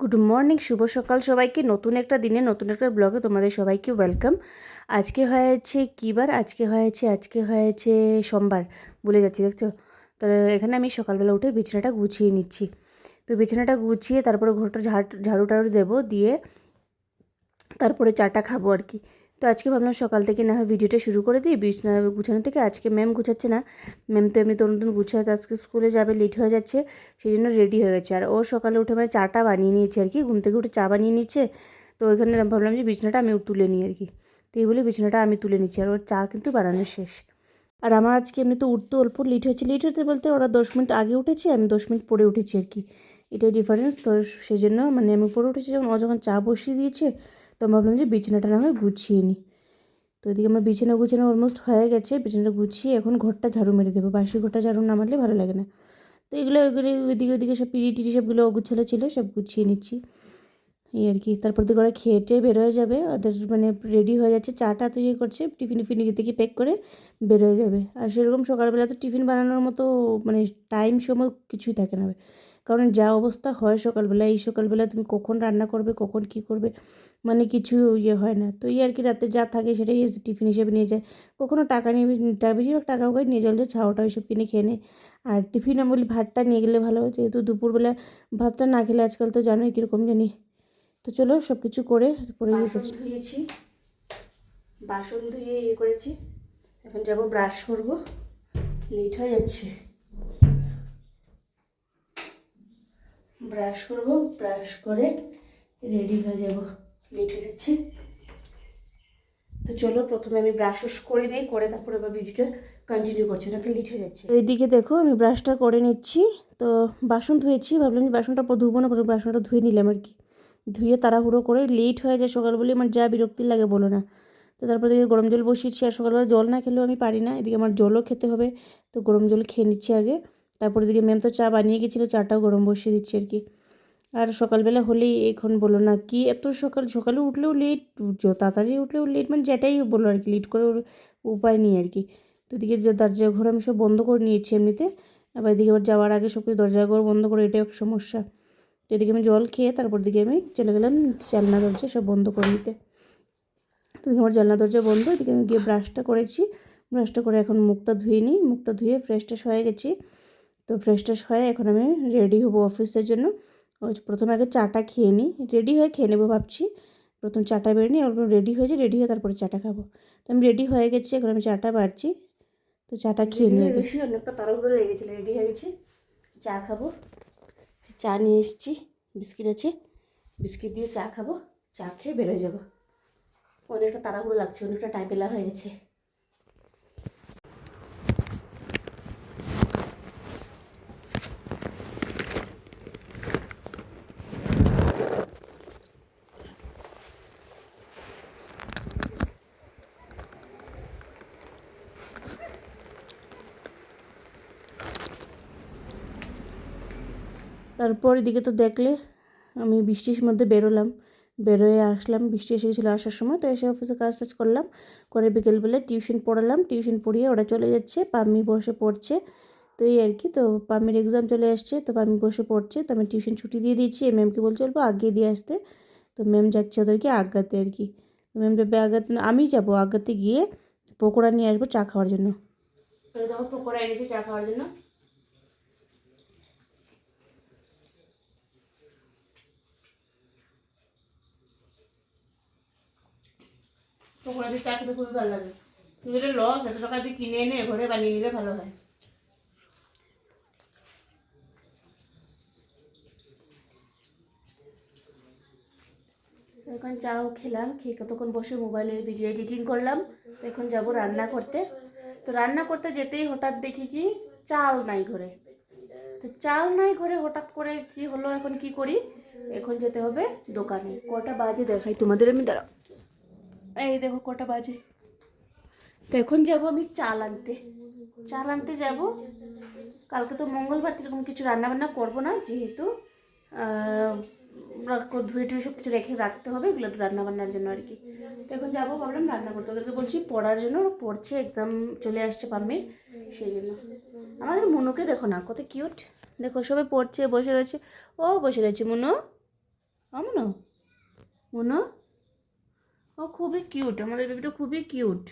Good morning, শুভ সকাল সবাইকে। নতুন একটা দিনে, নতুন একটা ব্লগে তোমাদের সবাইকে ওয়েলকাম। আজকে হয়েছে কী বার আজকে হয়েছে আজকে হয়েছে সোমবার বলে যাচ্ছি, দেখছ? তো এখানে আমি সকালবেলা উঠে বিছানাটা গুছিয়ে নিচ্ছি। তো বিছানাটা গুছিয়ে তারপরে ঘরটা ঝাড়, ঝাড়ু টাড়ু দেবো, দিয়ে তারপরে চাটা খাব আর কি। তো আজকে ভাবলাম সকাল থেকে না হয় ভিডিওটা শুরু করে দিই বিছানা গুছানো থেকে। আজকে ম্যাম গুছাচ্ছে না। ম্যাম তো এমনি তরুণ তরুণ গুছায়, তো আজকে স্কুলে যাবে লেট হয়ে যাচ্ছে, সেই জন্য রেডি হয়ে গেছে। আর ও সকালে উঠে মানে চাটা বানিয়ে নিয়েছে আর কি, ঘুম থেকে উঠে চা বানিয়ে নিচ্ছে। তো ওইখানে ভাবলাম যে বিছানাটা আমি তুলে নিই আর কি। তো এই বলে বিছানাটা আমি তুলে নিচ্ছি আর ওর চা কিন্তু বানানো শেষ। আর আমার আজকে এমনি তো উঠতে অল্প লেট হয়েছে। লেট হতে বলতে ওরা দশ মিনিট আগে উঠেছে, আমি দশ মিনিট পরে উঠেছি আর কি। এটাই ডিফারেন্স তো সেই জন্য মানে আমি পরে উঠেছি যখন, ও যখন চা বসিয়ে দিয়েছে তো আমি ভাবলাম যে বিছানাটা না হয় গুছিয়ে নিই তো এদিকে আমার বিছানা গুছানো অলমোস্ট হয়ে গেছে, বিছানাটা গুছিয়ে এখন ঘরটা ঝাড়ু মেরে দেবো। বাসি ঘরটা ঝাড়ু না মারলে ভালো লাগে না। তো এগুলো ওইগুলো ওইদিকে ওইদিকে সব পিড়ি টিড়ি সবগুলো গুছালো ছিল, সব গুছিয়ে নিচ্ছি। এই আর কি, তারপর দিকে ওরা খেয়ে টেয়ে বের হয়ে যাবে, ওদের মানে রেডি হয়ে যাচ্ছে, চাটা তো ইয়ে করছে, টিফিন টিফিন নিজে থেকে প্যাক করে বের হয়ে যাবে। আর সেরকম সকালবেলা তো টিফিন বানানোর মতো মানে টাইম সময় কিছুই থাকে না। কারণ যা অবস্থা হয় সকালবেলা এই সকালবেলা তুমি কখন রান্না করবে, কখন কি করবে মানে কিছু ইয়ে হয় না। তো এই আর কি রাতে যা থাকে সেটাই এসে টিফিন হিসেবে নিয়ে যায়। কখনো টাকা নিয়ে বেশিরভাগ টাকাও করে নিয়ে চলছে ছাওটা ওইসব কিনে খেয়ে নেয়। আর টিফিন আমি বলি ভাতটা নিয়ে গেলে ভালো যেহেতু দুপুরবেলা ভাতটা না খেলে আজকাল তো জানোই কীরকম জানি। তো চলো সব কিছু করে পরে ইয়ে করছি। ধুয়েছি। বাসন ধুয়ে ইয়ে করেছি। এখন যাব ব্রাশ করব। লেট হয়ে যাচ্ছে। ব্রাশ করব ব্রাশ করে রেডি হয়ে যাব। লেট হয়ে যাচ্ছে। তো চলো, প্রথমে আমি ব্রাশ করে নিই, করে তারপরে আবার ভিডিওটা কন্টিনিউ করছি ওটাকে লেট হয়ে যাচ্ছে। এইদিকে দেখো, আমি ব্রাশটা করে নিচ্ছি। তো বাসন ধুয়েছি, ভাবলাম যে বাসনটা পর ধুবো না পরে বাসনটা ধুয়ে নিলাম আর কি। ধুয়ে তাড়াহুড়ো করে লেট হয়ে যায় সকাল বলে আমার যা বিরক্তি লাগে বলো না। তো তারপরে দেখি গরম জল বসিয়েছি, আর সকালবেলা জল না খেলেও আমি পারি না। এদিকে আমার জলও খেতে হবে, তো গরম জল খেয়ে নিচ্ছি আগে। তারপরে দিকে ম্যাম তো চা বানিয়ে গেছিল, চাটাও গরম বসিয়ে দিচ্ছি আর কি। আর সকালবেলা হলেই এখন বলো না কি? এত সকাল, সকালে উঠলেও লেট তাড়াতাড়ি উঠলেও লেট মানে যেটাই বলো আর কি লেট করে উপায় নেই আর কি। তো এদিকে যে দরজা ঘর আমি সব বন্ধ করে নিয়েছি এমনিতে। আবার এদিকে আবার যাওয়ার আগে সব কিছু দরজা ঘর বন্ধ করে, এটাও একটা সমস্যা। তো এদিকে আমি জল খেয়ে তারপর দিকে আমি চলে গেলাম জানলা দরজা সব বন্ধ করে নিতে। তো এদিকে আমার জানলা দরজা বন্ধ, এদিকে আমি গিয়ে ব্রাশটা করেছি। ব্রাশটা করে এখন মুখটা ধুয়ে নিই। মুখটা ধুয়ে ফ্রেশ ট্রেশ হয়ে গেছি। তো ফ্রেশ ট্রেশ হয়ে এখন আমি রেডি হব অফিসের জন্য। ওই প্রথমে আগে চাটা খেয়ে নিই রেডি হয়ে খেয়ে নেব ভাবছি। প্রথম চাটা বেরিয়ে নিই ওরকম রেডি হয়ে যায় রেডি হয়ে তারপরে চাটা খাব। তো আমি রেডি হয়ে গেছি এখন আমি চাটা বাড়ছি। তো চাটা খেয়ে নিয়ে গেছি অনেকটা তাড়াহুড়ো লেগেছিলো রেডি হয়ে গেছি। চা খাব। চা নিয়ে এসেছি বিস্কিট আছে। বিস্কিট দিয়ে চা খাব চা খেয়ে বেরোয় যাব। অনেকটা তাড়াহুড়ো লাগছে অনেকটা টাইম পেলা হয়ে গেছে। তারপর এদিকে তো দেখলে আমি বৃষ্টির মধ্যে বেরোলাম। বেরোয় আসলাম, বৃষ্টি এসে গেছিল আসার সময়, তো এসে অফিসে কাজ টাজ করলাম। করে বিকেলবেলা টিউশন পড়ালাম টিউশন পড়িয়ে ওরা চলে যাচ্ছে, পাম্মি বসে পড়ছে। তো এই আর কি, তো পাম্মির এক্সাম চলে আসছে, তো পাম্মি বসে পড়ছে, তো আমি টিউশন ছুটি দিয়ে দিয়েছি। ম্যামকে বলছে, অল্প আগে দিয়ে আসতে। তো ম্যাম যাচ্ছে ওদেরকে আগাতে আর কি। তো ম্যাম যাবে আজ্ঞাতে আমি যাব আগাতে গিয়ে পকোড়া নিয়ে আসব চা খাওয়ার জন্য। পকোড়া এনেছে চা খাওয়ার জন্য। পকোড়া দিয়ে চা খেতে খুবই ভালো লাগে। কিন্তু এটা লস এত টাকা দিয়ে কিনে এনে ঘরে বানিয়ে নিলে ভালো হয়। তো এখন চাও খেলাম, খেয়ে কতক্ষণ বসে মোবাইলে ভিডিও এডিটিং করলাম। তো এখন যাব রান্না করতে। তো রান্না করতে যেতেই হঠাৎ দেখি কি চাল নাই ঘরে। তো চাল নাই ঘরে হঠাৎ করে কি হলো, এখন কি করি? এখন যেতে হবে দোকানে। কটা বাজে দেখাই তোমাদের আমি, দাঁড়াও। এই দেখো কটা বাজে। তো এখন যাব আমি চাল আনতে। চাল আনতে যাব। কালকে তো মঙ্গলবার এরকম কিছু রান্না বান্না করব না, যেহেতু ধুয়ে টুয়ে সব কিছু রেখে রাখতে হবে, এগুলো রান্না বান্নার জন্য আর কি। তো এখন যাব, ভাবলাম রান্না করতে। ওদেরকে বলছি পড়ার জন্য পড়ছে এক্সাম চলে আসছে পাম্মির সেই জন্য। আমাদের মনুকে দেখো না, কত কিউট দেখো, সবাই পড়ছে, বসে রয়েছে। ও, বসে রয়েছে, মনু। আমনো মনো? ও, খুবই কিউট আমাদের বেবিটা খুবই কিউট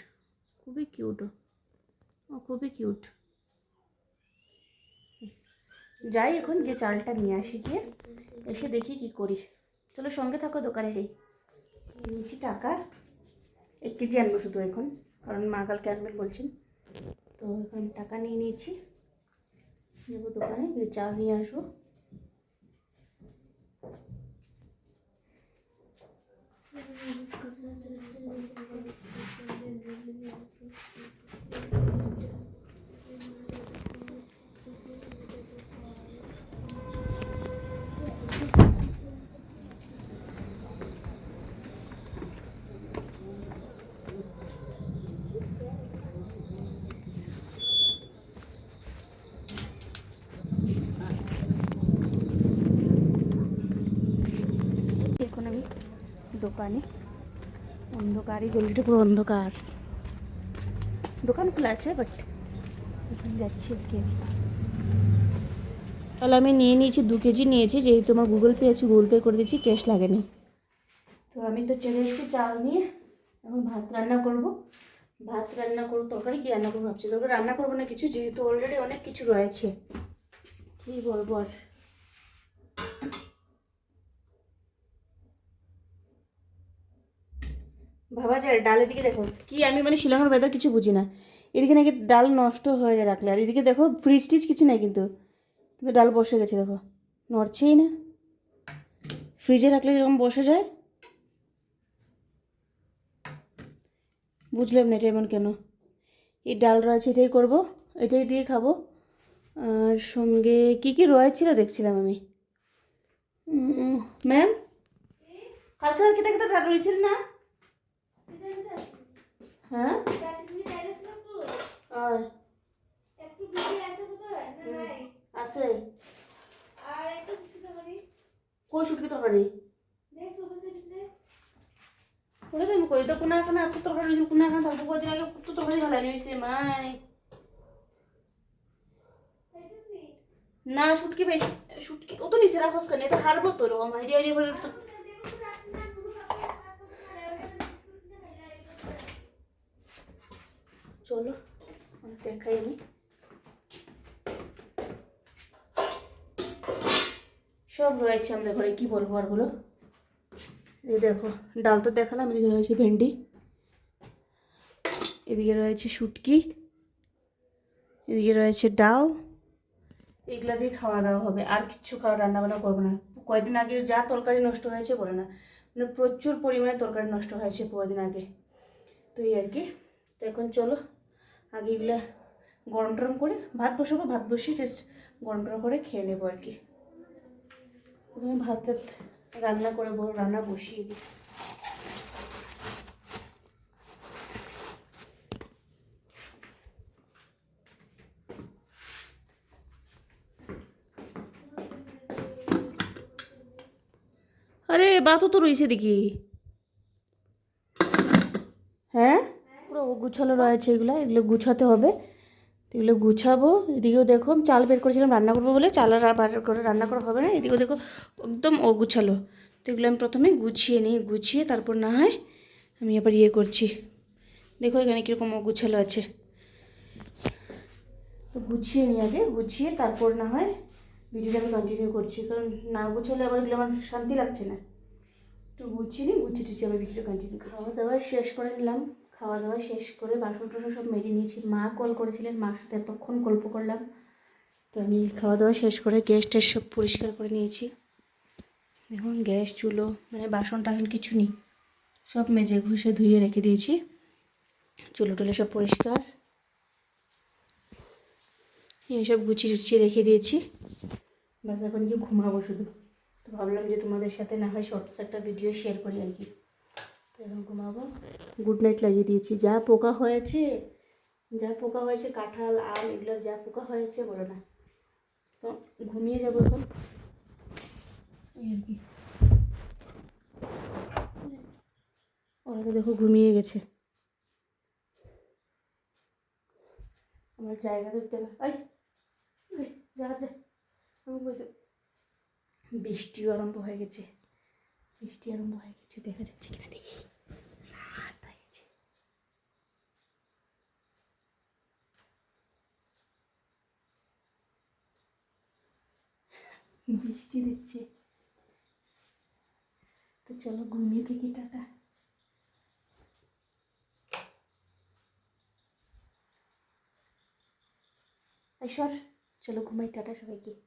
খুবই কিউট ও, খুবই কিউট যাই, এখন গিয়ে চালটা নিয়ে আসি গিয়ে, এসে দেখি কি করি। চলো সঙ্গে থাকো, দোকানে যাই। নিয়েছি টাকা, এক কেজি আনব শুধু এখন, কারণ মা কালকে আনবেন বলছেন। তো এখন টাকা নিয়ে নিয়েছি যাব দোকানে, গিয়ে চাল নিয়ে আসব এখন আমি দোকানে। অন্ধকারই গলিটা পুরো অন্ধকার। দোকান খোলা আছে বাট যাচ্ছি আর তাহলে আমি নিয়ে নিয়েছি, দু কেজি নিয়েছি, যেহেতু আমার গুগল পে আছে, গুগল পে করে দিয়েছি ক্যাশ লাগেনি। তো আমি তো চলে এসেছি চাল নিয়ে, এখন ভাত রান্না করব। ভাত রান্না করব, তরকারি কী রান্না করব ভাবছি। তরকারি রান্না করব না কিছু, যেহেতু অলরেডি অনেক কিছু রয়েছে। কী বলব আর? ভাবা যায় ডালের দিকে দেখো, কি আমি মানে শিলংয়ের ওয়েদার কিছু বুঝি না। এদিকে নাকি ডাল নষ্ট হয়ে যায় রাখলে আর এদিকে দেখো ফ্রিজ টিজ কিছু নাই কিন্তু কিন্তু ডাল বসে গেছে দেখো, নড়ছেই না। ফ্রিজে রাখলে যেরকম বসে যায়। বুঝলাম না এটা এমন কেন। এই ডাল রয়েছে এটাই করব, এটাই দিয়ে খাব। আর সঙ্গে কি কি রয়েছিল দেখছিলাম আমি। ম্যাম কালকে কালকে দেখতে ডাল রয়েছিল না? হ্যাঁ? আর? আছে। কই শুটকি তরকারি। ওরে আমি কই? তো কোনা কোনা একটু তরকারি রয়েছে কোনা খান? থাকব কদিন আগে কত তরকারি ভালাই হয়েছে মাই। না? শুটকি ভাই শুটকি ও তো নিচে রাখোস কেন? এটা হারবো তো রকম হাইডি হাইডি করে তো চলো দেখাই আমি। সব রয়েছে আমাদের ঘরে, কি বলব আর বলো? এই দেখো, ডাল তো দেখালাম, এদিকে রয়েছে ভেন্ডি, এদিকে রয়েছে শুটকি, এদিকে রয়েছে ডাল, এগুলা দিয়ে খাওয়া দাওয়া হবে, আর কিচ্ছু খাওয়া রান্না বান্না করব না। কয়েকদিন আগে যা তরকারি নষ্ট হয়েছে বলে না মানে প্রচুর পরিমাণে তরকারি নষ্ট হয়েছে কয়েকদিন আগে, তো এই আর কি। তো এখন চলো আগে এগুলো গরম টরম করে ভাত বসাবো, ভাত বসিয়ে জাস্ট গরম টরম করে খেয়ে নেব আর কি। প্রথমে ভাত রান্না করে রান্না বসিয়ে দিই। আরে বাতও তো রয়েছে দেখি। হ্যাঁ? গুছালো রয়েছে এগুলো এগুলো গুছাতে হবে। এগুলো গুছাবো, এদিকেও দেখো চাল বের করেছিলাম রান্না করব বলে, চাল আর বার করে রান্না করা হবে না, এদিকেও দেখো একদম ও গুছালো। তো এগুলো আমি প্রথমে গুছিয়ে নিই, গুছিয়ে তারপর না হয় আমি আবার ইয়ে করছি। দেখো এখানে কীরকম ও গুছালো আছে। তো গুছিয়ে নিই আগে, গুছিয়ে তারপর না হয় ভিডিওটা আমি কন্টিনিউ করছি, কারণ না গুছালে আবার এগুলো আমার শান্তি লাগছে না। তো গুছিয়ে নিই, গুছিয়ে টুছিয়ে আবার ভিডিও কন্টিনিউ খাওয়া দাওয়া শেষ করে নিলাম। খাওয়া দাওয়া শেষ করে বাসন টাসন সব মেজে নিয়েছি। মা কল করেছিলেন, মার সাথে এতক্ষণ গল্প করলাম। তো আমি খাওয়া দাওয়া শেষ করে গ্যাস ট্যাস সব পরিষ্কার করে নিয়েছি। এখন গ্যাস চুলো মানে বাসন টাসন কিছু নেই। সব মেজে ঘষে ধুয়ে রেখে দিয়েছি। চুলো টুলো সব পরিষ্কার। এইসব গুছিয়ে টুচিয়ে রেখে দিয়েছি। বাস এখন গিয়ে ঘুমাবো শুধু। তো ভাবলাম যে তোমাদের সাথে না হয় শর্টস একটা ভিডিও শেয়ার করি আর কি। তো এখন ঘুমাবো। গুড নাইট লাগিয়ে দিয়েছি। যা পোকা হয়েছে, যা পোকা হয়েছে, কাঁঠাল, আম, এগুলো যা পোকা হয়েছে, বলো না। তো ঘুমিয়ে যাব এখন। আর কি। ওরা তো দেখো ঘুমিয়ে গেছে। আমার জায়গা ধরতে হবে। যা যা। আমি বলতে বৃষ্টিও আরম্ভ হয়ে গেছে। বৃষ্টি আরম্ভ হয়ে গেছে দেখা যাচ্ছে কিনা দেখি বৃষ্টি দিচ্ছে। তো চলো ঘুমিয়ে থেকে টাটা। ঈশ্বর চলো ঘুমাই, টাটা সবাইকে।